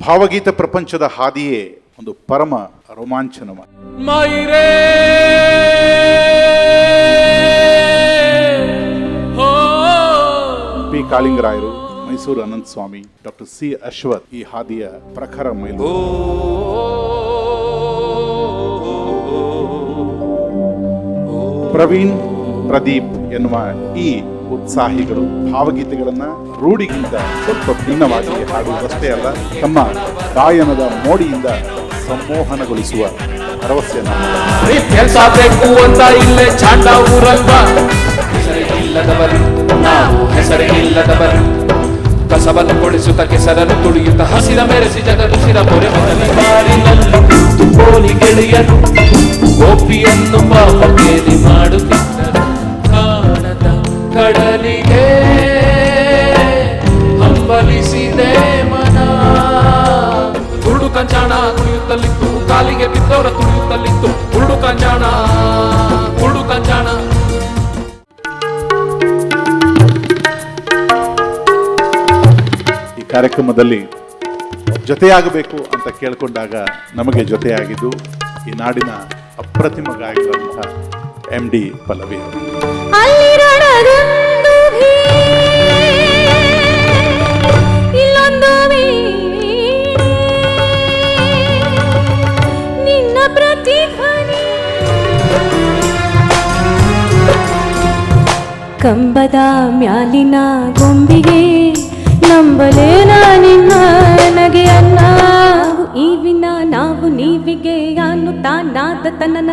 ಭಾವಗೀತ ಪ್ರಪಂಚದ ಹಾದಿಯೇ ಒಂದು ಪರಮ ಹೋ. ಪಿ. ಕಾಳಿಂಗರಾಯರು ಮೈಸೂರು ಅನಂತ ಸ್ವಾಮಿ ಡಾಕ್ಟರ್ ಸಿ. ಅಶ್ವಥ್ ಈ ಹಾದಿಯ ಪ್ರಖರ ಮೈಲು. ಪ್ರವೀಣ್ ಪ್ರದೀಪ್ ಎನ್ನುವ ಈ ಉತ್ಸಾಹಿಗಳು, ಭಾವಗೀತೆಗಳನ್ನ ರೂಢಿಗಿಂತ ಸ್ವಲ್ಪ ಭಿನ್ನವಾಗಿ ಹಾಡುವುದಷ್ಟೇ ಅಲ್ಲ ತಮ್ಮ ಗಾಯನದ ಮೋಡಿಯಿಂದ ಸಂಮೋಹನಗೊಳಿಸುವ ಭರವಸೆಯನ್ನು ಬೇಕು ಅಂತ ಇಲ್ಲೇ ನಾವು ಕಸವನ್ನು ಕೊಡಿಸುತ್ತ ಕೆಸರನ್ನು ತುಳಿಯುತ್ತ ಹಸಿರ ಮೆರೆಸಿ ಜಗದುಸಿರ ಮೊರೆ ಮೊದಲ ಬಾರಿನಲ್ಲಿ ಕಂಚಾಣ ಕುಣಿಯುತ್ತಲಿತ್ತು ಕಾಲಿಗೆ ಬಿದ್ದವರ ತುಳಿಯುತ್ತಲಿತ್ತು. ಕುರುಡು ಕಂಜಾಣ ಕುರುಡು ಕಂಜಾಣ. ಈ ಕಾರ್ಯಕ್ರಮದಲ್ಲಿ ಜೊತೆಯಾಗಬೇಕು ಅಂತ ಕೇಳಿಕೊಂಡಾಗ ನಮಗೆ ಜೊತೆಯಾಗಿದ್ದು ಈ ನಾಡಿನ ಅಪ್ರತಿಮ ಗಾಯಕರಂತ ಎಂ ಡಿ ಪಲ್ಲವಿ ಕಂಬದ ಮ್ಯಾಲಿನ ಗೊಂಬಿಗೆ ನಂಬಲೇನ ನಿನ್ನ ಈ ವಿನ ನಾವು ನೀವಿಗೆ ಅನ್ನುತ್ತಾ ತಾನಾದ ತನ್ನ